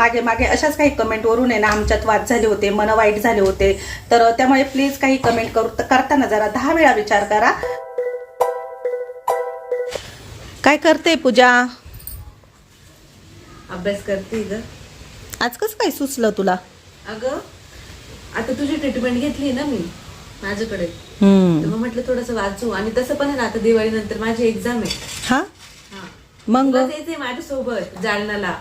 मागे मागे अशाच काही कमेंटवरून आहे ना आमच्यात वाद झाले होते मन वाईट झाले होते. तर त्यामुळे प्लीज काही कमेंट करू करताना जरा दहा वेळा विचार करा. काय करते पूजा? अभ्यास करते ग. आज कसं काय सुचलं तुला? अगं आता तुझी ट्रीटमेंट घेतली ना मी माझ्याकडे. मग म्हटलं थोडस वाचू. आणि तसं पण आहे ना आता दिवाळी नंतर माझी एक्झाम आहे. हा. मग? माझ्यासोबत जालनाला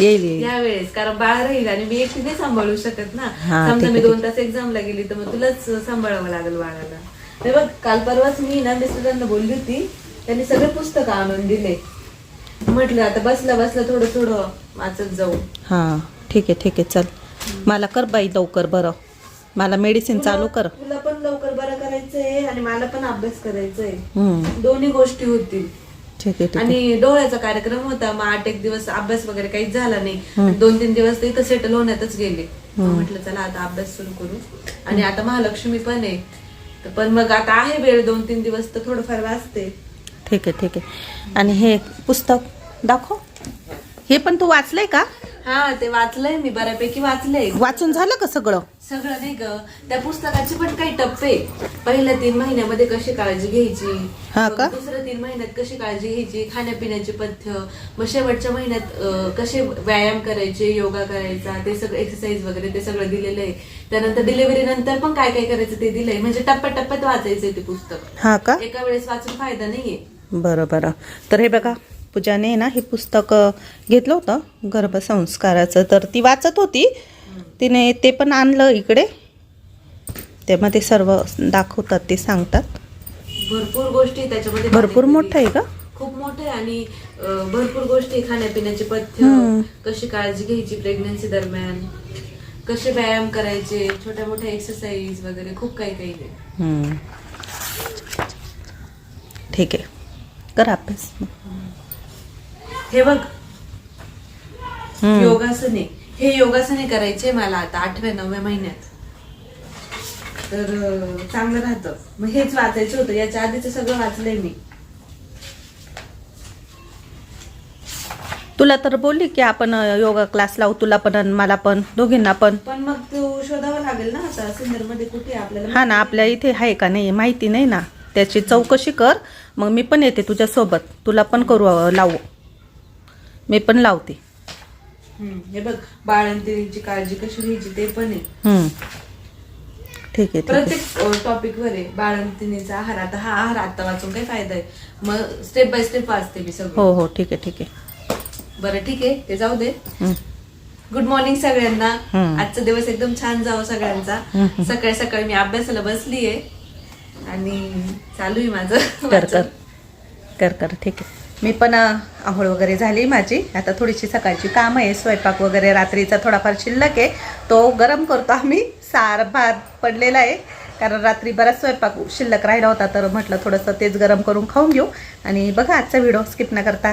येईल येईल. या वेळेस कारण बाळ राहील आणि मी एकटी नाही सांभाळू शकत ना. हा, समजा ठीक मी आहे, दोन तास एक्झामला गेली तर मग तुलाच सांभाळावं लागेल बाळाला. हे बघ काल परवाच मी ना मिस्टरांना बोलली होती. त्यांनी सगळे पुस्तकं आणून दिले. म्हटलं आता बसला बसला थोडं थोडं वाचत जाऊ. हा ठीक आहे ठीक आहे चल. मला कर बाई लवकर बरं. मला मेडिसिन चालू कर. तुला पण लवकर बरं करायचंय आणि मला पण अभ्यास करायचंय. हम्म. दोन्ही गोष्टी होतील. ठीक आहे आणि डोळ्याचा कार्यक्रम होता मग आठ एक दिवस अभ्यास वगैरे काहीच झाला नाही. दोन तीन दिवस इथं सेटल होण्यातच गेले. म्हटलं चला आता अभ्यास सुरू करू. आणि आता महालक्ष्मी पण आहे. पण मग आता आहे वेळ दोन तीन दिवस तर थोडंफार वाचते. ठीक आहे ठीक आहे. आणि हे पुस्तक दाखव. हे पण तू वाचलंय का? हा ते वाचलंय मी बऱ्यापैकी वाचलंय. वाचून झालं का सगळं? सगळं नाही ग. त्या पुस्तकाचे पण काही टप्पे. पहिल्या तीन महिन्यामध्ये कशी काळजी घ्यायची? हा का? दुसऱ्या तीन महिन्यात कशी काळजी घ्यायची? खाण्यापिण्याचे पथ्य. मग शेवटच्या महिन्यात अं, कसे व्यायाम करायचे योगा करायचा ते सगळं एक्सरसाइज वगैरे ते सगळं दिलेलं आहे. त्यानंतर डिलिव्हरी नंतर पण काय काय करायचं ते दिलंय. म्हणजे टप्प्याटप्प्यात वाचायचंय ते पुस्तक. हा का? एका वेळेस वाचून फायदा नाहीये. बरं बरं. तर हे बघा पूजाने ना हे पुस्तक घेतलं होतं गर्भसंस्काराचं. तर ती वाचत होती तिने ते पण आणलं इकडे. त्यामध्ये सर्व दाखवतात ते सांगतात. भरपूर गोष्टी त्याच्यामध्ये भरपूर मोठं आहे का? खूप मोठे आहे आणि भरपूर गोष्टी खाण्यापिण्याचे पथ्य. कशी काळजी घ्यायची प्रेग्नन्सी दरम्यान कसे व्यायाम करायचे छोट्या मोठ्या एक्सरसाइज वगैरे खूप काही काही आहे. ठीक आहे. कर अभ्यास. हे बघ. योगासने. हे योगासने करायचे मला आता आठव्या नवव्या महिन्यात. तर चांगलं राहतं. मग हेच वाचायचं होतं. याच्या आधीच सगळं वाचलंय मी. तुला तर बोलली की आपण योगा क्लास लावू. तुला पण आणि मला पण. दोघींना पण. पण मग तो शोधावा लागेल ना आता. सिंदरमध्ये कुठे आहे आपल्याला हा ना आपल्या इथे आहे का नाही माहिती नाही ना. त्याची चौकशी कर. मग मी पण येते तुझ्या सोबत तुला पण करू लावू. मी पण लावते. हे बघ बाळंतीची काळजी कशी घ्यायची ते पण आहे. हम्म. ठीक आहे ठीक आहे. प्रत्येक टॉपिक वर आहे. बाळंतिणीचा आहार. आता हा आहार आता वाचून काय फायदा आहे? मग स्टेप बाय स्टेप वाचते मी सगळं. हो हो. ठीक आहे ठीक आहे. बरं ठीक आहे. ते जाऊ दे. हम्म. गुड मॉर्निंग सगळ्यांना. हम्म. आजचा दिवस एकदम छान जावं सगळ्यांचा. सकाळी सकाळी मी अभ्यासाला बसलीये. आणि चालू आहे माझं कर कर. वाचन. कर कर. ठीक आहे. मी पण आंघोळ वगैरे झाली माझी. आता थोडीशी सकाळची काम आहे स्वयंपाक वगैरे रात्रीचा थोडाफार शिल्लक आहे. तो गरम करतो आम्ही. सार भात पडलेला आहे. कारण रात्री बराच स्वयंपाक शिल्लक राहिला होता तर म्हटलं थोडंसं तेच गरम करून खाऊन घेऊ. आणि बघा आजचा व्हिडिओ स्किप न करता.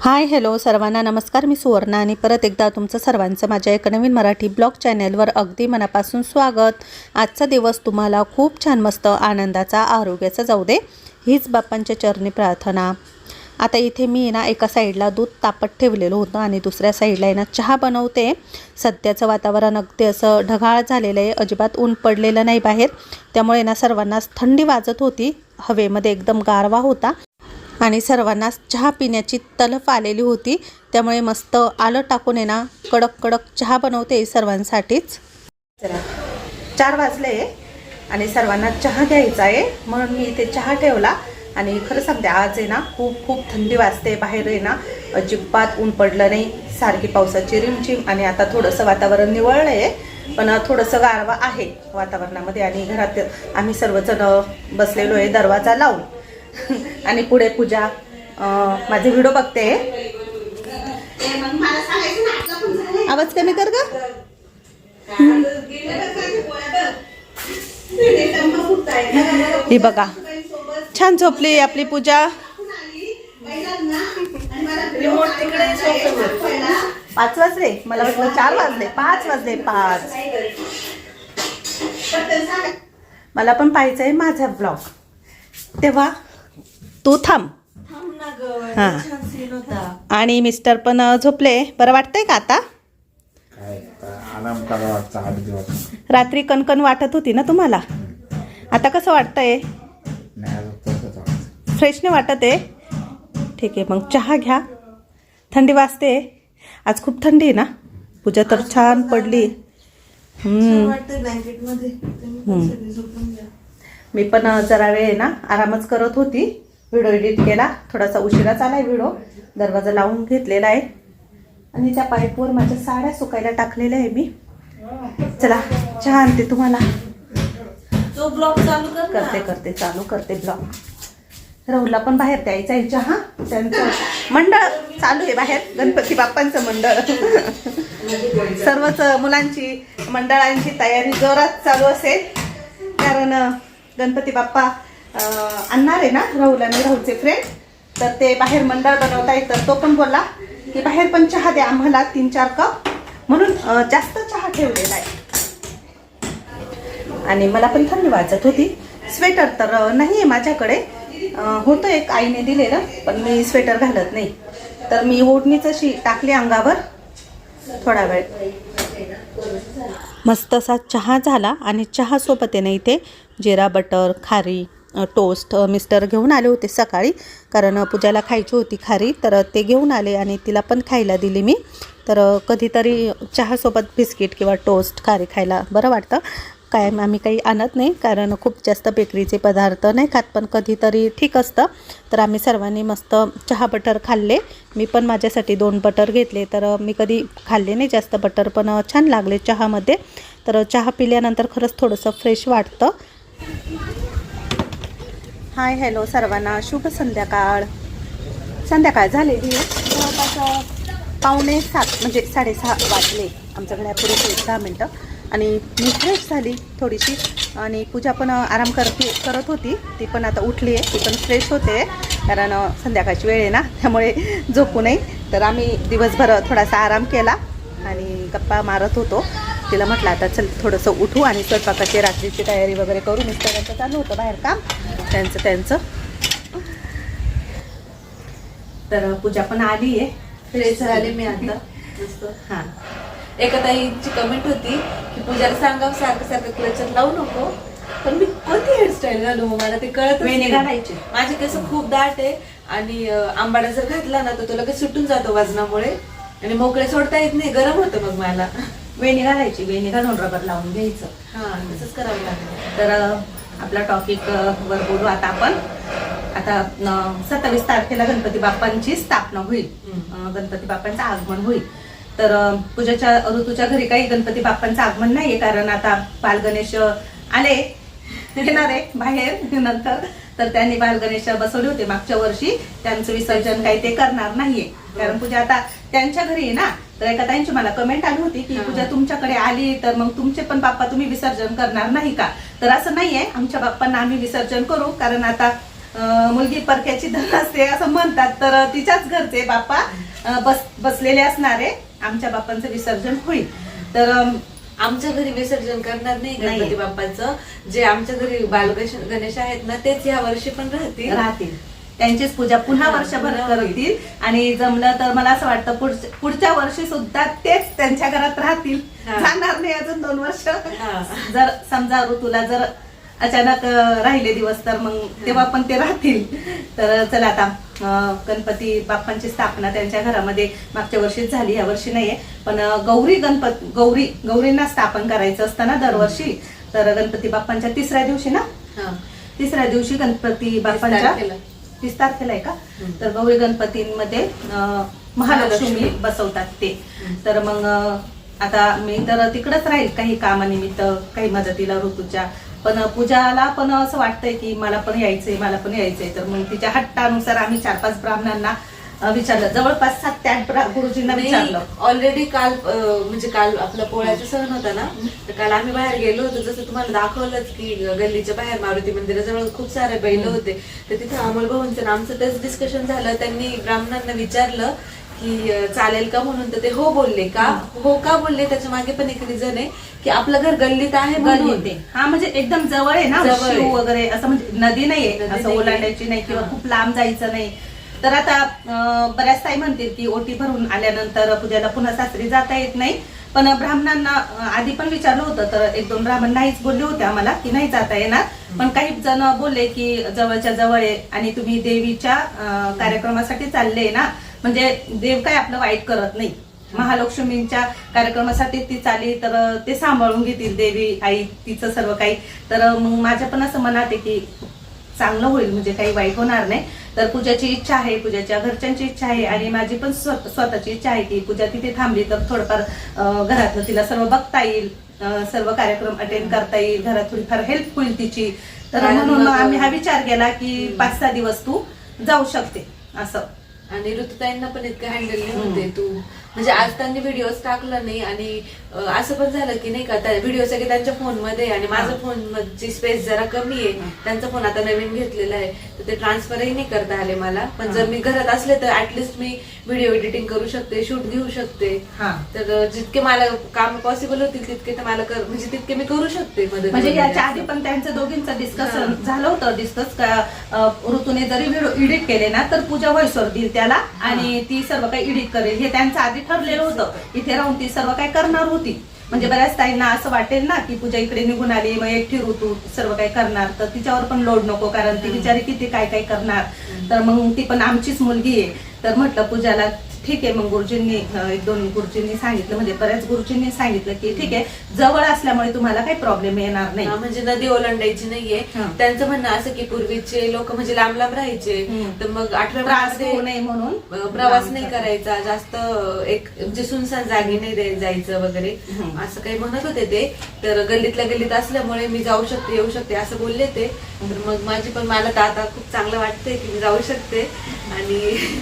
हाय हॅलो सर्वांना नमस्कार. मी सुवर्णा आणि परत एकदा तुमचं सर्वांचं माझ्या एका नवीन मराठी ब्लॉग चॅनेलवर अगदी मनापासून स्वागत. आजचा दिवस तुम्हाला खूप छान मस्त आनंदाचा आरोग्याचा जाऊ दे. हीच बाप्पांच्या चरणी प्रार्थना. आता इथे मी ना एका साईडला दूध तापत ठेवलेलं होतं आणि दुसऱ्या साईडला आहे ना चहा बनवते. सध्याचं वातावरण अगदी असं ढगाळ झालेलं आहे. अजिबात ऊन पडलेलं नाही बाहेर. त्यामुळे ना सर्वांनाच थंडी वाजत होती. हवेमध्ये एकदम गारवा होता. आणि सर्वांनाच चहा पिण्याची तलफ आलेली होती. त्यामुळे मस्त आलं टाकून आहे ना कडक कडक चहा बनवते सर्वांसाठीच. चार वाजले आणि सर्वांना चहा घ्यायचा आहे. म्हणून मी इथे चहा ठेवला. आणि खरं सांगते आज आहे ना खूप खूप थंडी वाजते बाहेर आहे ना अजिबात ऊन पडलं नाही सारखी पावसाची रिमझिम आणि आता थोडंसं वातावरण निवळलं आहे पण थोडंसं गारवा आहे वातावरणामध्ये आणि घरात आम्ही सर्वजण बसलेलो आहे दरवाजा लावून. आणि पुढे पूजा माझे व्हिडिओ बघते. आवाज कमी कर ग. ही बघा छान झोपली आपली पूजा. पाच वाजले. मला वाटलं चार वाजले. पाच वाजले पाच. मला पण पाहायचं आहे माझा ब्लॉग तेव्हा तू थांब. हा. आणि मिस्टर पण झोपले. बरं वाटतंय का आता? रात्री कणकण वाटत होती ना तुम्हाला? आता कसं वाटतंय? फ्रेश नाही वाटत आहे. ठीक आहे मग चहा घ्या. थंडी वाजते. आज खूप थंडी आहे ना. पूजा तर छान पडली. मी पण जरा वेळ आहे ना आरामच करत होती. व्हिडिओ एडिट केला. थोडासा उशिराच आलाय व्हिडिओ. दरवाजा लावून घेतलेला आहे. आणि त्या पाईपवर माझ्या साड्या सुकायला टाकलेल्या आहे मी. चला चहा आणते तुम्हाला. तो ब्लॉग चालू कर करते करते चालू करते ब्लॉग. राहुलला पण बाहेर द्यायचा आहे चहा. त्यांचं मंडळ चालू आहे बाहेर. गणपती बाप्पांचं मंडळ. सर्वच मुलांची मंडळांची तयारी जोरात चालू असेल. कारण गणपती बाप्पा आणणार आहे ना राहुल आणि राहुलचे फ्रेंड. तर ते बाहेर मंडळ बनवताय तर तो पण बोला की बाहेर पण चहा द्या आम्हाला तीन चार कप. म्हणून जास्त चहा ठेवलेला आहे. आणि मला पण थंडी वाजत होती. स्वेटर तर नाही आहे माझ्याकडे. होतं एक आईने दिलेलं पण मी स्वेटर घालत नाही. तर मी ओढणीच अशी टाकली अंगावर थोडा वेळ. मस्त असा चहा झाला आणि चहासोबत आहे ना इथे जिरा बटर खारी टोस्ट मिस्टर घेऊन आले होते सकाळी. कारण पूजाला खायची होती खारी तर ते घेऊन आले आणि तिला पण खायला दिली मी. तर कधीतरी चहासोबत बिस्किट किंवा टोस्ट खारी खायला बरं वाटतं. काय आम्ही काही आणत नाही कारण खूप जास्त बेकरीचे पदार्थ नाही खात पण कधीतरी ठीक असतं. तर आम्ही सर्वांनी मस्त चहा बटर खाल्ले. मी पण माझ्यासाठी दोन बटर घेतले तर मी कधी खाल्ले नाही जास्त बटर पण छान लागले चहामध्ये. तर चहा पिल्यानंतर खरंच थोडंसं फ्रेश वाटतं. हाय हॅलो सर्वांना शुभ संध्याकाळ. संध्याकाळ झालेली जवळपास पावणे सात म्हणजे साडेसहा वाजले. आमच्याकडे पुढे दहा मिनटं. आणि मी फ्रेश झाली थोडीशी. आणि पूजा पण आराम करते करत होती. ती पण आता उठली आहे ती पण फ्रेश होते. कारण संध्याकाळची वेळ आहे ना त्यामुळे झोपू नये तर आम्ही दिवसभर थोडासा आराम केला आणि गप्पा मारत होतो. तिला म्हटलं आता चल थोडंसं उठू आणि स्वयंपाकाची रात्रीची तयारी वगैरे करू मिस्टरांचं चालू होतं बाहेर काम. त्यांचं त्यांचं. तर पूजा पण आली आहे फ्रेश झाले मी आता. हां. एका ताईची कमेंट होती की पूजाला सांगावं सारखं सारखं क्लचर लावू नको. पण मी कोणती हेअरस्टाईल घालू मग मला ते कळत वेणी घालायची. माझे केस खूप दाट आहे आणि अं, आंबाडा जर घातला ना तर तो लगेच सुटून जातो वजनामुळे. आणि मोकळे सोडता येत नाही. गरम होतं मग मला. वेणी घालायची. वेणी घालून रबर लावून घ्यायचं. हा तसंच करावं लागेल. तर अ, आपला टॉपिक वर बोलू आता आपण. आता सत्तावीस तारखेला गणपती बाप्पांची स्थापना होईल. हम्म. अ, गणपती बाप्पांचं आगमन होईल. तर पूजाच्या ऋतूच्या घरी काही गणपती बाप्पांचं आगमन नाहीये कारण आता बाल गणेश आले. येणार आहे बाहेर नंतर. तर त्यांनी बाल गणेश बसवले होते मागच्या वर्षी. त्यांचं विसर्जन काही ते करणार नाहीये. कारण पूजा आता त्यांच्या घरी आहे ना. तर एका ताईंची मला कमेंट आली होती की. पूजा तुमच्याकडे आली तर मग तुमचे पण बाप्पा तुम्ही विसर्जन करणार नाही का? तर असं नाहीये. आमच्या बाप्पांना आम्ही विसर्जन करू कारण आता मुलगी परक्याची धन असते असं म्हणतात. तर तिच्याच घरचे बाप्पा बस बसलेले असणारे आमच्या बाप्पांचं विसर्जन होईल तर आमच्या घरी विसर्जन करणार नाही नाही. गणपती बाप्पाचं जे आमच्या घरी बाल गणेश आहेत ना तेच या वर्षी पण राहतील राहतील त्यांचीच पूजा पुन्हा हा, वर्षभर पुन्हा होईल. करतील आणि जमलं तर मला असं वाटतं पुढच्या पुढच्या वर्षी सुद्धा तेच त्यांच्या घरात राहतील हा. जाणार नाही अजून दोन वर्ष हा. जर समजा ऋतूला जर अचानक राहिले दिवस तर मग तेव्हा पण ते राहतील तर चला आता गणपती बाप्पांची स्थापना त्यांच्या घरामध्ये मागच्या वर्षीच झाली या वर्षी नाहीये पण गौरी गणपत गौरी गौरींना स्थापन करायचं असतं ना दरवर्षी तर गणपती बाप्पांच्या तिसऱ्या दिवशी ना. तिसऱ्या दिवशी गणपती बाप्पांच्या. तीस तारखेला आहे का. तर गौरी गणपतींमध्ये महालक्ष्मी. बसवतात ते. तर मग आता मी तर तिकडच राहील काही कामानिमित्त काही मदतीला ऋतूच्या पण पूजाला पण असं वाटतंय की मला पण यायचंय मला पण यायचंय. तर मग तिच्या हट्टानुसार आम्ही चार पाच ब्राह्मणांना विचारलं. जवळपास सात ते आठ ब्रा- गुरुजींना विचारलं. ऑलरेडी काल अं, म्हणजे काल आपला पोळ्याचा सण होता ना तर काल आम्ही बाहेर गेलो होतो. जसं तुम्हाला दाखवलंच की गल्लीच्या बाहेर मारुती मंदिराजवळ खूप सारे बैल होते. तर तिथे अमोल भाऊंचं आणि आमचं तेच डिस्कशन झालं. त्यांनी ब्राह्मणांना विचारलं की चालेल का म्हणून तर ते हो बोलले का? हो. का बोलले? त्याच्यामागे पण एक रिझन आहे की आपलं घर गल्लीत आहे म्हणून. होते हा म्हणजे एकदम जवळ आहे ना जवळ आहे. शिव वगैरे असं म्हणजे नदी नाहीये नदी असं नाहीये. ओलांडायची नाही किंवा हा. खूप लांब जायचं नाही. तर आता अं, बऱ्याच ताई म्हणतील की ओटी भरून आल्यानंतर पूजाला पुन्हा सासरी जाता येत नाही. पण ब्राह्मणांना अं, आधी पण विचारलं होतं तर एक दोन ब्राह्मण नाहीच बोलले होते आम्हाला की नाही जाता येणार. पण काही जण बोलले की जवळच्या जवळ आहे आणि तुम्ही देवीच्या अं, कार्यक्रमासाठी चालले ना. म्हणजे देव काय आपलं वाईट करत नाही. महालक्ष्मींच्या कार्यक्रमासाठी ती चाली तर ते सांभाळून घेतील देवी आई तिचं सर्व काही. तर मग माझ्या पण असं मनात आहे की चांगलं होईल म्हणजे काही वाईट होणार नाही. तर पूजाची इच्छा आहे पूजाच्या घरच्यांची इच्छा आहे आणि माझी पण स्व- स्वतःची इच्छा आहे की पूजा तिथे थांबली तर थोडंफार घरातलं तिला सर्व बघता येईल सर्व कार्यक्रम अटेंड करता येईल घरात थोडीफार हेल्प होईल तिची. तर म्हणून आम्ही हा विचार केला की पाच सहा दिवस तू जाऊ शकते असं. आणि ऋतुताईंना पण इतकं हँडल नाही होते तू. म्हणजे आज त्यांनी व्हिडिओ टाकला नाही आणि असं पण झालं की नाही का व्हिडिओ सगळे त्यांच्या फोनमध्ये आणि माझा फोन ची स्पेस जरा कमी आहे. त्यांचा फोन आता नवीन घेतलेला आहे. तर ते ट्रान्सफरही नाही करता आले मला. पण जर मी घरात असले तर ऍटलिस्ट मी व्हिडिओ एडिटिंग करू शकते शूट घेऊ शकते. हा. तर जितके मला काम पॉसिबल होतील तितके तर मला कर- म्हणजे तितके मी करू शकते मदत म्हणजे वगैरे याच्या असं. आधी पण त्यांचं दोघींचं डिस्कशन झालं होतं डिस्कस ऋतूने जरी व्हिडिओ एडिट केले ना तर पूजा व्हॉइसवर देईल त्याला आणि ती सर्व काही एडिट करेल. हे त्यांचं आधी ठरलेलं होतं. इथे राहून ती सर्व काही करणार होती. म्हणजे बऱ्याच ताईंना असं वाटेल ना की पूजा इकडे निघून आली मग एकटी ऋतू सर्व काही करणार. तर तिच्यावर पण लोड नको कारण ती बिचारी किती काय काय करणार तर मग ती पण आमचीच मुलगी आहे. तर म्हटलं पूजाला ठीक आहे मग गुरुजींनी एक दोन गुरुजींनी सांगितलं म्हणजे बऱ्याच गुरुजींनी सांगितलं की ठीक आहे जवळ असल्यामुळे तुम्हाला काही प्रॉब्लेम येणार नाही. म्हणजे नदी ओलांडायची नाहीये. त्यांचं म्हणणं असं की पूर्वीचे लोक म्हणजे लांब लांब राहायचे. तर मग त्रास आठवड्यामध्ये होऊ नये म्हणून. प्रवास नाही करायचा जास्त एक म्हणजे सुनसान जागी नाही जायचं वगैरे. असं काही म्हणत होते ते. तर गल्लीतल्या गल्लीत असल्यामुळे मी जाऊ शकते येऊ शकते असं बोलले ते. तर मग माझी पण मला तर आता खूप चांगलं वाटतंय की मी जाऊ शकते. आणि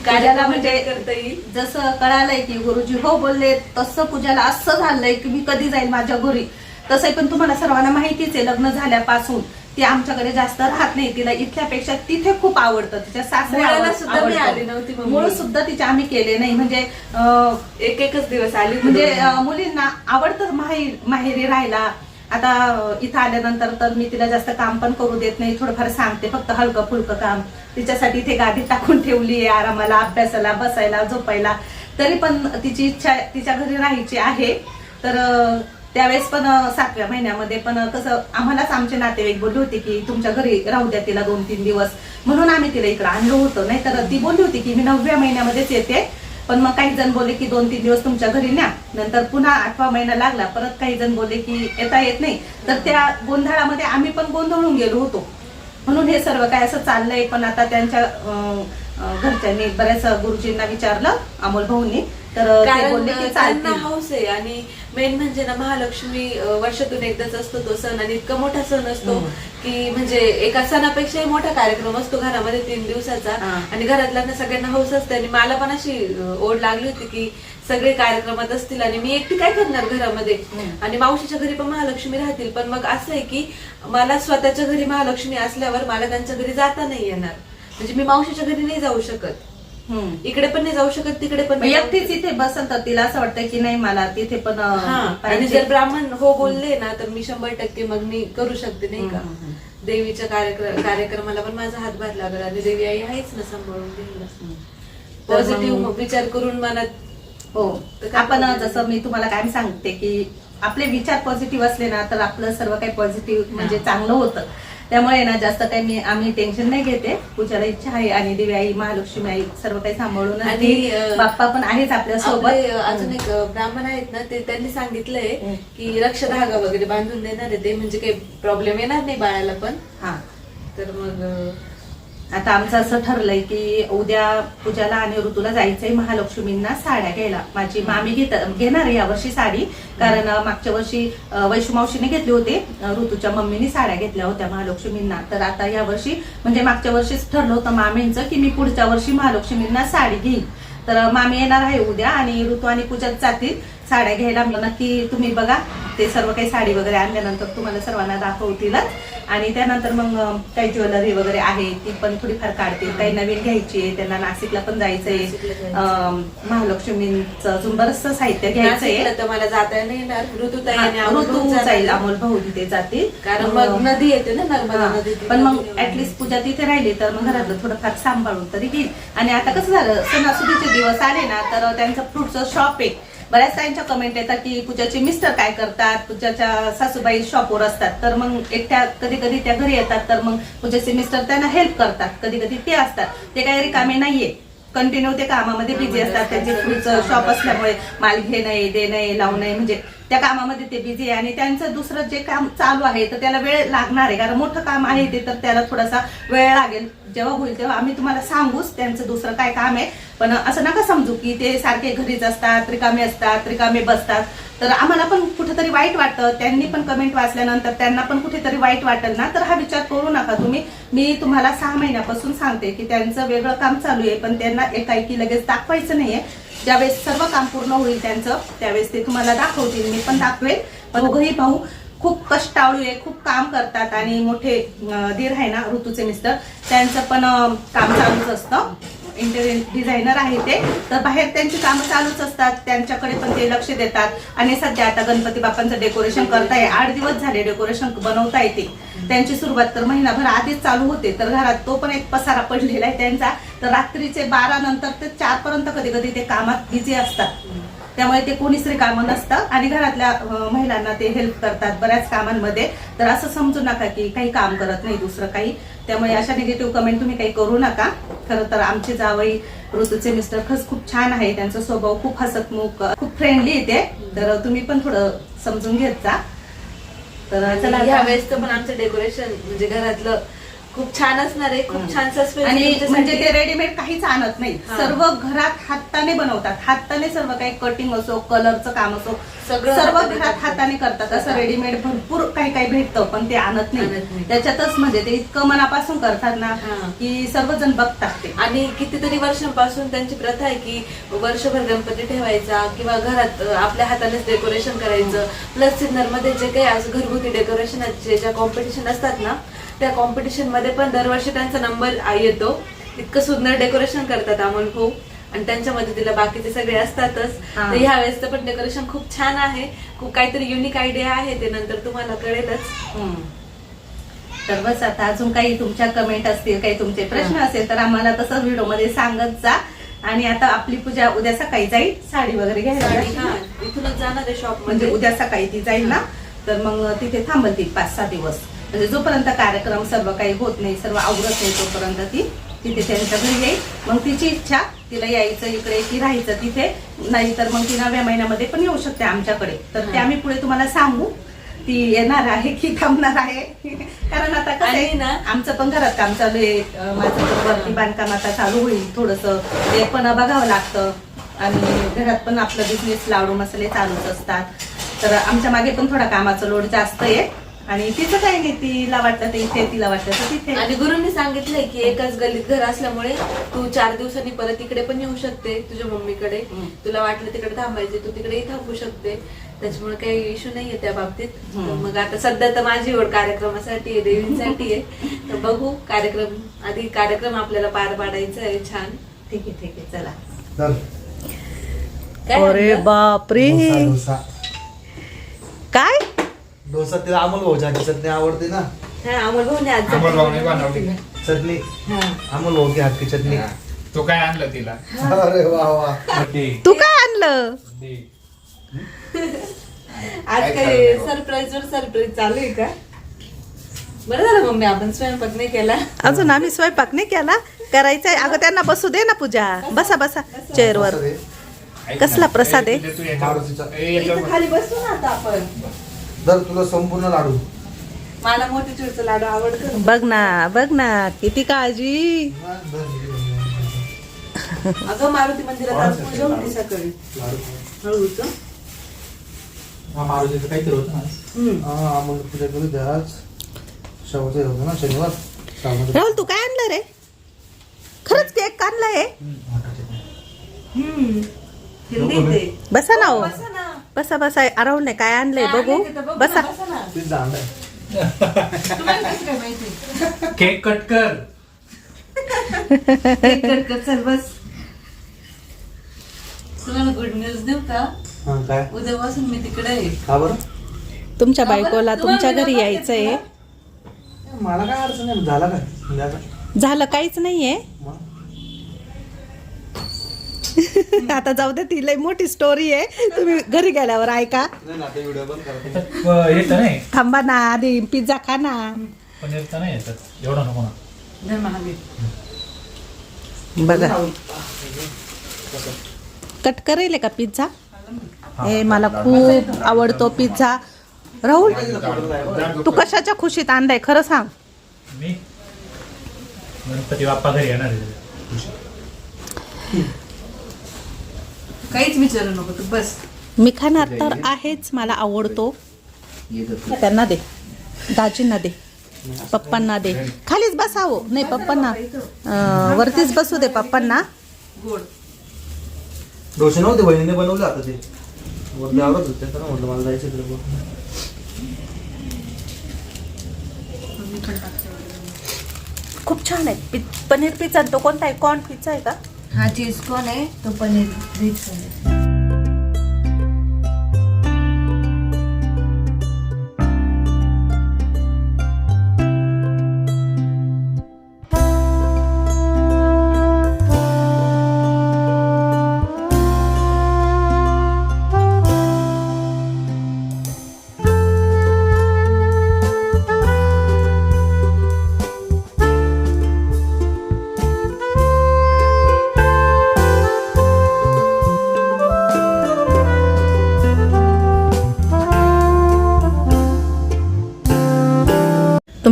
पूजाला म्हणजे करता येईल. जसं कळालंय की गुरुजी हो बोलले तसं पूजाला असं झालंय की मी कधी जाईल माझ्या घरी. तसंही पण तुम्हाला सर्वांना माहितीच आहे लग्न झाल्यापासून ती आमच्याकडे जास्त राहत नाही. तिला इथल्यापेक्षा तिथे खूप आवडतं. तिच्या सासरे मुळाला सुद्धा मी आली नव्हती. मूळ सुद्धा तिचे आम्ही केले नाही. म्हणजे एक एकच दिवस आली म्हणजे मुलींना आवडतं माहेरी राहायला. आता इथं आल्यानंतर तर मी तिला जास्त काम पण करू देत नाही थोडंफार सांगते फक्त हलकं फुलकं काम. तिच्यासाठी इथे गादी टाकून ठेवली आहे आरामाला अभ्यासाला बसायला झोपायला. तरी पण तिची इच्छा तिच्या घरी राहायची आहे. तर त्यावेळेस पण सातव्या महिन्यामध्ये पण कसं आम्हालाच आमचे नातेवाईक बोलले होते की तुमच्या घरी राहू द्या तिला दोन तीन दिवस. म्हणून आम्ही तिला इकडे आणलो होतो. नाहीतर ती बोलली होती की मी नवव्या महिन्यामध्येच येते. पण मग काही जण बोलले की दोन तीन दिवस तुमच्या घरी न्या. नंतर पुन्हा आठवा महिना लागला परत काही जण बोलले की येता येत नाही. तर त्या गोंधळामध्ये आम्ही पण गोंधळून गेलो होतो. म्हणून हे सर्व काय असं चाललंय पण आता त्यांच्या घरच्यांनी बऱ्याच गुरुजींना विचारलं अमोल भाऊंनी. तर ते कारण बोलले की त्यांना चालतील हाऊस आहे आणि मेन म्हणजे ना महालक्ष्मी अं, वर्षातून एकदाच असतो तो सण आणि इतका मोठा सण असतो. की म्हणजे एका सणापेक्षाही मोठा कार्यक्रम असतो घरामध्ये तीन दिवसाचा हा. आणि घरातल्यांना सगळ्यांना हौस असते आणि मला पण अशी अं, ओढ लागली होती की सगळे कार्यक्रमात असतील आणि मी एकटी काय करणार घरामध्ये हम्म. आणि मावशीच्या घरी पण महालक्ष्मी राहतील पण मग असं आहे की मला स्वतःच्या घरी महालक्ष्मी असल्यावर मला त्यांच्या घरी जाता नाही येणार म्हणजे मी मावशीच्या घरी नाही जाऊ शकत. इकडे पण नाही जाऊ शकत तिकडे पण एकटीच इथे बसन तर तिला असं वाटतं की नाही मला तिथे पण आणि. जर ब्राह्मण हो बोलले ना तर मी शंभर टक्के मग मी करू शकते नाही का? देवीच्या कार्यक्रम कार्यक्रमाला पण माझा हातभार लागला. आणि देवी आई आहेच ना सांभाळून पॉझिटिव्ह विचार करून मनात हो. आपण जसं मी तुम्हाला काय सांगते की आपले विचार पॉझिटिव्ह असले ना तर आपलं सर्व काही पॉझिटिव्ह म्हणजे चांगलं होतं. त्यामुळे ना जास्त काही मी आम्ही टेन्शन नाही घेते पूजाला इच्छा आहे आणि देवी आई महालक्ष्मी आई सर्व काही सांभाळून आणि, बाप्पा पण आहेच आपल्या आपले सोबत अजून एक ब्राह्मण आहेत ना ते त्यांनी सांगितलंय. की रक्षा धागा वगैरे बांधून देणार आहे ते म्हणजे काही प्रॉब्लेम येणार नाही बाळाला पण. हा. तर मग आता आमचं असं ठरलंय की उद्या पूजाला आणि ऋतूला जायचंय महालक्ष्मींना साड्या घ्यायला. माझी मामी घेत घेणार आहे यावर्षी साडी. कारण मागच्या वर्षी अं, वैशू घेतली होती. ऋतूच्या मम्मीने साड्या घेतल्या होत्या महालक्ष्मींना. तर आता या वर्षी म्हणजे मागच्या वर्षीच ठरलं होतं मामींचं की मी पुढच्या वर्षी महालक्ष्मींना साडी घेईन. तर मामी येणार आहे उद्या आणि ऋतू आणि पूजा जातील. साड्या घ्यायला नक्की तुम्ही बघा. ते सर्व काही साडी वगैरे आणल्यानंतर तुम्हाला सर्वांना दाखवतीलच. आणि त्यानंतर मग काही ज्वेलरी वगैरे आहे ती पण थोडीफार काढतील. काही नवीन घ्यायची आहे त्यांना नाशिकला पण जायचंय. महालक्ष्मींचं अजून बरंचसं साहित्य घ्यायचंय. तर मला जाता नाही येणार ऋतू. जाईल अमोल भाऊ तिथे जातील. कारण मग नदी येते ना नर्मदा. नदी पण मग ऍटलीस्ट पूजा तिथे राहिली तर मग घरातलं थोडंफार सांभाळून तरी घेईल. आणि आता कसं झालं सणासुदीचे दिवस आले ना तर त्यांचं फ्रूटचं शॉप आहे. बऱ्याच त्यांच्या कमेंट येतात की पूजाचे मिस्टर काय करतात? पूजाच्या सासूबाई शॉपवर असतात. तर मग एकट्या कधी कधी त्या घरी येतात. तर मग पूजाचे मिस्टर त्यांना हेल्प करतात. कधी कधी ते असतात. ते काही रिकामे नाहीये. कंटिन्यू ते कामामध्ये बिझी असतात. त्यांचे फ्रूटचं शॉप असल्यामुळे माल घेणं देणं लावणं म्हणजे त्या कामामध्ये ते बिझी आहे आणि त्यांचं दुसरं जे काम चालू आहे तर त्याला वेळ लागणार आहे. कारण मोठं काम आहे ते तर त्याला थोडासा वेळ लागेल. जेव्हा होईल तेव्हा आम्ही तुम्हाला सांगूच त्यांचं दुसरं काय काम आहे. पण असं नका समजू की ते सारखे घरीच असतात रिकामे असतात रिकामे बसतात. तर आम्हाला पण कुठेतरी वाईट वाटतं. त्यांनी पण कमेंट वाचल्यानंतर त्यांना पण कुठेतरी वाईट वाटेल ना? तर हा विचार करू नका तुम्ही. मी तुम्हाला सहा महिन्यापासून सांगते की त्यांचं वेगळं काम चालू आहे पण त्यांना एकाएकी लगेच दाखवायचं नाहीये. ज्यावेळेस सर्व काम पूर्ण होईल त्यांचं त्यावेळेस ते तुम्हाला दाखवतील. मी पण दाखवेल. पण दोघंही भाऊ खूप कष्टाळू आहे खूप काम करतात आणि मोठे धीर दीर आहे ना ऋतूचे मिस्टर. त्यांचं पण काम चालूच असतं. इंटेरियर डिझायनर आहे ते. तर बाहेर त्यांची कामं चालूच असतात. त्यांच्याकडे पण ते लक्ष देतात. आणि सध्या आता गणपती बाप्पांचं डेकोरेशन करताय. आठ दिवस झाले डेकोरेशन बनवता येते त्यांची सुरुवात तर महिनाभर आधीच चालू होते तर घरात तो पण एक पसारा पडलेला आहे त्यांचा. तर रात्रीचे बारा नंतर ते चार पर्यंत कधी कधी ते कामात बिझी असतात. त्यामुळे ते कोणीच कामं नसतं आणि घरातल्या महिलांना ते हेल्प करतात बऱ्याच कामांमध्ये. तर असं समजू नका की काही काम करत नाही दुसरं काही. त्यामुळे अशा निगेटिव्ह कमेंट तुम्ही काही करू नका. खरं तर आमचे जावई ऋतूचे मिस्टर खस खूप छान आहे. त्यांचा स्वभाव खूप हसतमुख खूप फ्रेंडली येते तर तुम्ही पण थोडं समजून घेत जा. तर चला ह्या आता- वेळेस तर पण आमचं डेकोरेशन म्हणजे घरातलं खूप छान असणार आहे खूप छान सस्पेन्स आणि म्हणजे ते रेडीमेड काहीच आणत नाही. हा. सर्व घरात हाताने बनवतात. हाताने सर्व काही कटिंग असो कलरचं काम असो सगळं सर्व हाताने घरात करतात. हाताने करतात. असं रेडीमेड भरपूर काही काही भेटतं पण ते आणत आणत नाही. नाही. त्याच्यातच म्हणजे ते इतकं मनापासून करतात ना हा. की सर्वजण बघतात ते. आणि कितीतरी वर्षांपासून त्यांची प्रथा आहे की वर्षभर गणपती ठेवायचा किंवा घरात अं, आपल्या हातानेच डेकोरेशन करायचं. प्लस सिन्नरमध्ये जे काही असं घरगुती डेकोरेशनचे ज्या कॉम्पिटिशन असतात ना त्या कॉम्पिटिशनमध्ये पण दरवर्षी त्यांचा नंबर येतो. इतकं सुंदर डेकोरेशन करतात अमोल भाऊ. आणि त्यांच्यामध्ये तिला बाकीचे सगळे असतातच. तर ह्या वेळेसचं पण डेकोरेशन खूप छान आहे. खूप काहीतरी युनिक आयडिया आहे ते नंतर तुम्हाला कळेलच. तर बस आता अजून काही तुमच्या कमेंट असतील काही तुमचे प्रश्न असेल तर आम्हाला तसं व्हिडिओमध्ये सांगत जा. आणि आता आपली पूजा उद्या सकाळी जाईल साडी वगैरे घ्यायला? इथूनच जाणार आहे शॉप म्हणजे मध्ये. उद्या सकाळी ती जाईल ना? तर मग तिथे थांबल ती पाच सहा दिवस. म्हणजे जोपर्यंत कार्यक्रम सर्व काही होत नाही सर्व आवरत नाही तोपर्यंत ती तिथे त्यांच्या घरी येईल. मग तिची इच्छा तिला यायचं इकडे की राहायचं तिथे. नाही तर मग ती नव्या महिन्यामध्ये पण येऊ शकते आमच्याकडे. तर ते. आम्ही पुढे तुम्हाला सांगू. ती येणार आहे की थांबणार आहे. कारण आता कसं आणि आहे ना- आमचं पण घरात काम चालू आहे. माझं वरती बांधकाम आता चालू होईल थोडस. ते पण बघावं लागतं. आणि घरात पण आपलं बिझनेस लाडू मसाले चालूच असतात. तर आमच्या मागे पण थोडा कामाचा लोड जास्त आहे. आणि तिचं काही नाही तिला वाटलं ते इथे तिला वाटलं तर तिथे. आणि गुरुंनी सांगितलंय की एकाच गल्लीत घर असल्यामुळे तू चार दिवसांनी परत इकडे पण येऊ शकते तुझ्या मम्मीकडे. तुला वाटलं तिकडे थांबायचे तू तिकडेही थांबू शकते. त्याच्यामुळे काही इश्यू नाहीये त्या बाबतीत. मग आता सध्या तर माझी ओढ कार्यक्रमासाठी आहे देवींसाठी आहे. तर बघू कार्यक्रम आधी कार्यक्रम आपल्याला पार पाडायचा आहे छान. ठीक आहे ठीक आहे चला. काय म्हणलं? बापरे. काय? डोसा तिला अमोल भाऊची चटणी आवडते ना. हा अमोल अमोल भाऊने बनवली. का? चटणी हा. अमोल भाऊची हातची चटणी? हा. तू काय आणलं तिला? अरे वा वा. तू काय आणलं? आज काय? सरप्राईज वर सरप्राईज चालू आहे का? बरं झालं मम्मी आपण स्वयंपाक नाही केला. अजून आम्ही स्वयंपाक नाही केला. करायचंय. अगं त्यांना बसू दे ना पूजा. बसा बसा चेअरवर. कसला प्रसाद आहे? खाली बसू ना आता आपण. धर तुला संपूर्ण लाडू. मला मोतीचूरचा लाडू आवडतो बघ ना बघ ना किती काळजी. हा. अगं मारुती मंदिरात आज पूजा होती सकाळी. हळूच. हा मारुतीचं काहीतरी होतं ना हा, अमोल पूजा करू द्या आज. शेवटचं होतं ना शनिवार. शाममध्ये. राहुल तू काय आणलं रे? खरंच केक आणलाय? बसा ना हो. बसा बसा बसा अरावणे काय आणलंय बघू? बसा. केक कट कर. चल बस. तुम्हाला गुड न्यूज देऊ का? हा काय? उद्यापासून मी तिकडे आहे. का बरं? तुमच्या बायकोला तुमच्या घरी यायचंय. मला काय अडचण नाही झाला काय? झालं काहीच नाहीये. आता जाऊ दे ती लई मोठी स्टोरी आहे. तुम्ही घरी गेल्यावर ऐका. हे नाही थांबा ना आधी पिझ्झा खा ना. नाही एवढं नको ना. बघा. कट करेल का पिझ्झा ए मला खूप आवडतो पिझ्झा राहुल तू कशाच्या खुशीत आणलाय? खरं सांग. मी? गणपती बाप्पा घरी येणार आहे. काहीच विचारू नको तू बस. मी खाणार तर आहेच मला आवडतो. त्यांना दे. दाजींना दे. पप्पांना दे. खालीच बसावं नाही पप्पांना. वरतीच बसू दे पप्पांना. गोड. डोसे नव्हते बहिणीने बनवले आता ते. वरती आवडत होते तर म्हटलं मला जायचं तिकडे बघ. खूप छान आहे. पि- पनीर पिझ्झा तो कोणता आहे? कॉर्न पिझ्झा आहे का? हा चीज कोण आहे तो पनीर रिच आहे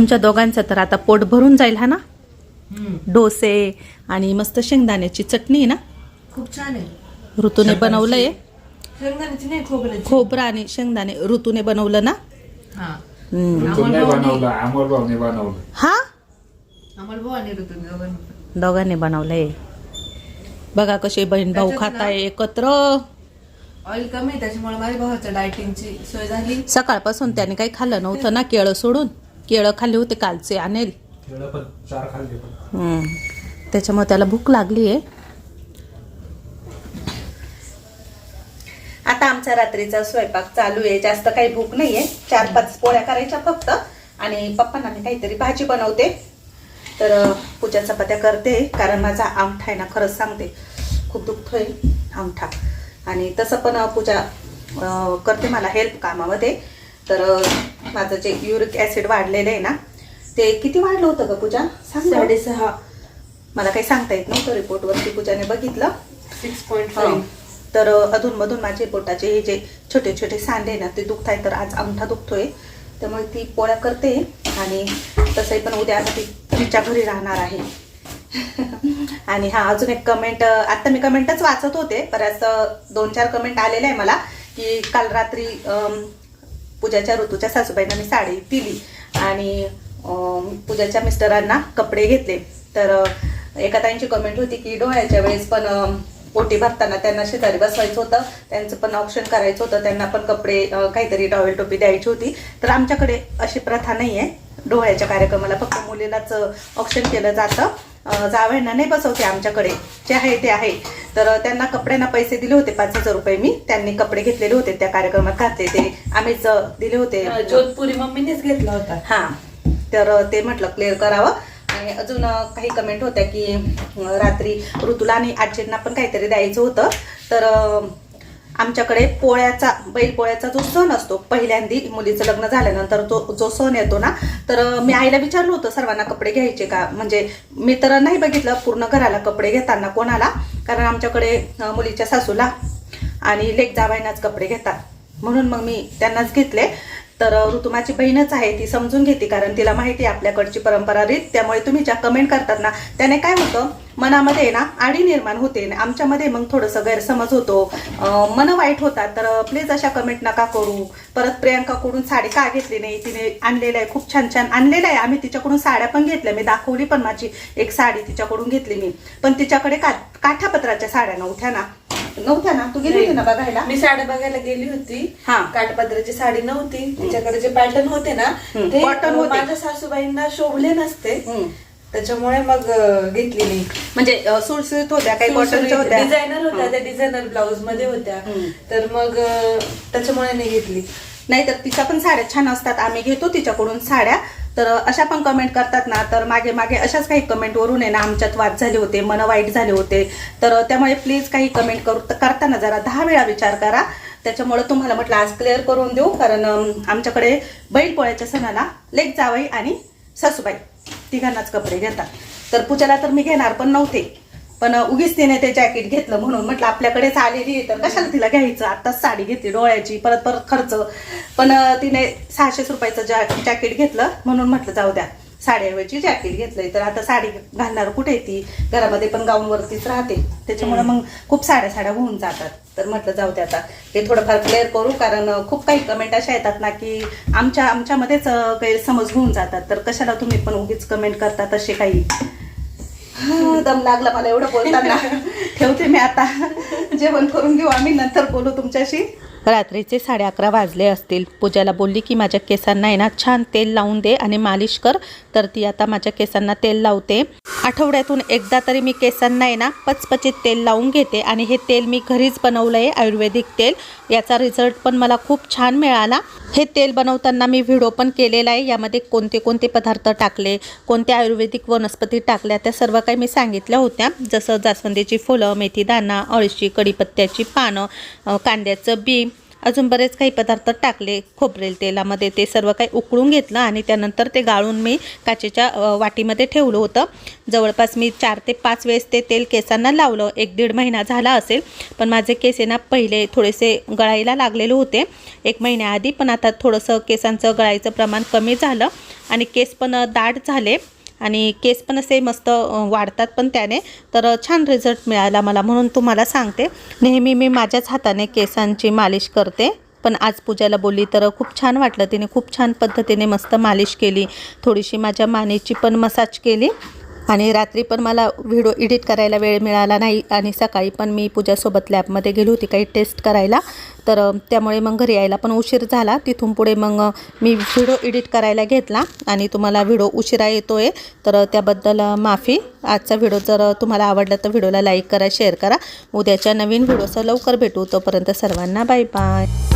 तुमच्या दोघांचं तर आता पोट भरून जाईल हा ना? डोसे आणि मस्त शेंगदाण्याची चटणी आहे ना? खूप छान आहे. ऋतूने बनवलंय. शेंगदाण्याची नाही खोबऱ्याची. खोबरं आणि शेंगदाणे ऋतूने बनवलं ना? हा. हा? दोघांनी दोघांनी बनवलंय. बघा कसे बहीण भाऊ खाताय एकत्र. ऑइल कमी त्याच्यामुळे माझ्या भावाच्या डायटिंगची सोय झाली. सकाळपासून त्याने काही खाल्लं नव्हतं ना केळं सोडून? केळं खाल्ले होते कालचे आणेल. त्याच्यामुळे त्याला भूक लागली आहे. आता आमचा रात्रीचा स्वयंपाक चालू आहे. जास्त काही भूक नाहीये. चार पाच पोळ्या करायच्या फक्त. आणि पप्पांना मी काहीतरी भाजी बनवते. तर पूजा चपात्या करते. कारण माझा आमठा आहे ना खरंच सांगते. खूप दुखतोय आमठा आणि तसं पण पूजा करते मला हेल्प कामामध्ये. तर माझं जे युरिक ॲसिड वाढलेलं आहे ना ते किती वाढलं होतं का पूजा? सांग. साडेसहा. मला काही सांगता येत नव्हतं रिपोर्टवरती पूजाने बघितलं. Six point. फाईव्ह तर अधून मधून माझे पोटाचे हे जे छोटे छोटे सांडे ना ते दुखत आहे तर आज अंगठा दुखतोय. त्यामुळे ती पोळ्या करते आणि तसंही पण उद्या आता ती तिच्या घरी राहणार आहे. आणि हा अजून एक कमेंट आता मी कमेंटच वाचत होते बऱ्याच दोन चार कमेंट आलेले आहे मला की काल रात्री पूजाच्या ऋतूच्या सासूबाईंना मी साडी दिली आणि पूजाच्या मिस्टरांना कपडे घेतले. तर एका ताईंची कमेंट होती की डोळ्याच्या वेळेस पण पोटी भरताना त्यांना शेजारी बसवायचं होतं. त्यांचं पण ऑप्शन करायचं होतं. त्यांना पण कपडे काहीतरी टॉवेल टोपी द्यायची होती. तर आमच्याकडे अशी प्रथा नाही आहे डोळ्याच्या कार्यक्रमाला फक्त मुलीलाच ऑप्शन केलं जातं. जावयांना नाही बसवते आमच्याकडे. जे आहे ते आहे. तर त्यांना कपड्यांना पैसे दिले होते पाच हजार रुपये मी. त्यांनी कपडे घेतलेले होते त्या कार्यक्रमात घातले ते. आम्हीच दिले होते. जोधपुरी मम्मीनेच घेतला होता. हा. तर ते म्हटलं क्लिअर करावं. आणि अजून काही कमेंट होत्या की रात्री ऋतूला आणि आजींना पण काहीतरी द्यायचं होतं. तर आमच्याकडे पोळ्याचा बैल पोळ्याचा जो सण असतो पहिल्यांदी मुलीचं लग्न झाल्यानंतर तो जो सण येतो ना तर मी आईला विचारलं होतं सर्वांना कपडे घ्यायचे का? म्हणजे मी तर नाही बघितलं पूर्ण घराला कपडे घेताना कोणाला कारण आमच्याकडे मुलीच्या सासूला आणि लेक जावायनाच कपडे घेतात. म्हणून मग मी त्यांनाच घेतले. तर ऋतुमाची बहीणच आहे ती समजून घेते कारण तिला माहिती आहे आपल्याकडची परंपरा रीत. त्यामुळे तुम्ही ज्या कमेंट करतात ना त्याने काय होतं मनामध्ये ना आडी निर्माण होते आमच्यामध्ये मग थोडंसं गैरसमज होतो. मन वाईट होतात तर प्लीज अशा कमेंट नका करू. परत प्रियांकाकडून साडी का घेतली नाही? तिने आणलेलं आहे खूप छान छान आणलेलं आहे. आम्ही तिच्याकडून साड्या पण घेतल्या मी दाखवली पण माझी एक साडी तिच्याकडून घेतली मी. पण तिच्याकडे का काठापत्राच्या साड्या नव्हत्या ना. नव्हत्या ना? तू गेली होती ना बघायला? मी साड्या बघायला गेली होती. हा. काठपदराची साडी नव्हती. तिच्याकडे जे पॅटर्न होते ना हम्म, ते cotton होते. माझ्या सासूबाईंना शोभले नसते. हम्म. त्याच्यामुळे मग अं, घेतली नाही म्हणजे अ, सुळसुळीत होत्या काही कॉटनच्या होत्या? डिझायनर होत्या त्या डिझायनर ब्लाऊजमध्ये होत्या. हम्म. तर मग अं, त्याच्यामुळे नाही घेतली. नाहीतर तिच्या पण साड्या छान असतात. आम्ही घेतो तिच्याकडून साड्या. तर अशा पण कमेंट करतात ना तर मागे मागे अशाच काही कमेंटवरून आहे ना आमच्यात वाद झाले होते मन वाईट झाले होते. तर त्यामुळे प्लीज काही कमेंट करू करताना जरा दहा वेळा विचार करा. त्याच्यामुळं तुम्हाला म्हटलं आज क्लिअर करून देऊ कारण आमच्याकडे आमच्याकडे बैलपोळ्याच्या सणाला लेक जावई आणि सासूबाई तिघांनाच कपडे घेतात. तर पूजाला तर मी घेणार पण नव्हते. पण उगीच तिने ते जॅकेट घेतलं म्हणून म्हटलं आपल्याकडेच आलेली आहे तर कशाला तिला घ्यायचं? आत्ताच साडी घेतली डोळ्याची परत परत खर्च. पण तिने सहाशेच रुपयाचं जॅ जॅकेट घेतलं म्हणून म्हटलं जाऊ द्या साडीऐवजी जॅकेट घेतलंय. तर आता साडी घालणार कुठे ती? घरामध्ये पण गाऊनवरतीच राहते. त्याच्यामुळे मग खूप साड्या साड्या होऊन जातात. तर म्हटलं जाऊ द्या आता. हे थोडंफार क्लिअर करू कारण खूप काही कमेंट अशा येतात ना की आमच्या आमच्यामध्येच गैरसमज होऊन जातात. तर कशाला तुम्ही पण उगीच कमेंट करता तसे काही? दम लागला मला एवढं बोलताना. ठेवते मी आता. जेवण करून घेऊ आम्ही नंतर बोलू तुमच्याशी. रात्रीचे साडे अकरा वाजले असतील. पूजाला बोलली की माझ्या केसांना आहे ना छान तेल लावून दे आणि मालिश कर. तर ती आता माझ्या केसांना तेल लावते. आठवड्यातून एकदा तरी मी केसांना आहे ना पचपचित तेल लावून घेते आणि हे तेल मी घरीच बनवलं आहे आयुर्वेदिक तेल. याचा रिझल्ट पण मला खूप छान मिळाला. हे तेल बनवताना मी व्हिडिओ पण केलेला आहे यामध्ये कोणते कोणते पदार्थ टाकले कोणत्या आयुर्वेदिक वनस्पती टाकल्या त्या सर्व काही मी सांगितल्या होत्या. जसं जास्वंदीची फुलं मेथीदाणा अळशी कढीपत्त्याची पानं कांद्याचं बी अजून बरेच काही पदार्थ टाकले खोबरेल तेलामध्ये ते सर्व काही उकळून घेतलं आणि त्यानंतर ते गाळून मी काचेच्या वाटीमध्ये ठेवलं होतं. जवळपास मी चार ते पाच वेळेस ते तेल केसांना लावलं. एक दीड महिना झाला असेल पण माझे केस ना पहिले थोडेसे गळायला लागलेले होते. एक महिन्याआधी पण आता थोडंसं केसांचं गळायचं प्रमाण कमी झालं आणि केस पण दाट झाले. आणि केस पण असे मस्त वाढतात पण त्याने. तर छान रिझल्ट मिळाला मला म्हणून तुम्हाला सांगते. नेहमी मी माझ्याच हाताने केसांची मालिश करते. पण आज पूजाला बोलली तर खूप छान वाटलं. तिने खूप छान पद्धतीने मस्त मालिश केली. थोडीशी माझ्या मानेची पण मसाज केली. आणि रात्री पण मला व्हिडिओ एडिट करायला वेळ मिळाला नाही आणि सकाळी पण मी पूजासोबत लॅबमध्ये गेली होती काही टेस्ट करायला. तर त्यामुळे मग घरी यायला पण उशीर झाला. तिथून पुढे मग मी व्हिडिओ एडिट करायला घेतला आणि तुम्हाला व्हिडिओ उशिरा येतो आहे तर त्याबद्दल माफी. आजचा व्हिडिओ जर तुम्हाला आवडला तर व्हिडिओला लाईक करा शेअर करा. उद्याच्या नवीन व्हिडिओचं लवकर भेटू. तोपर्यंत सर्वांना बाय बाय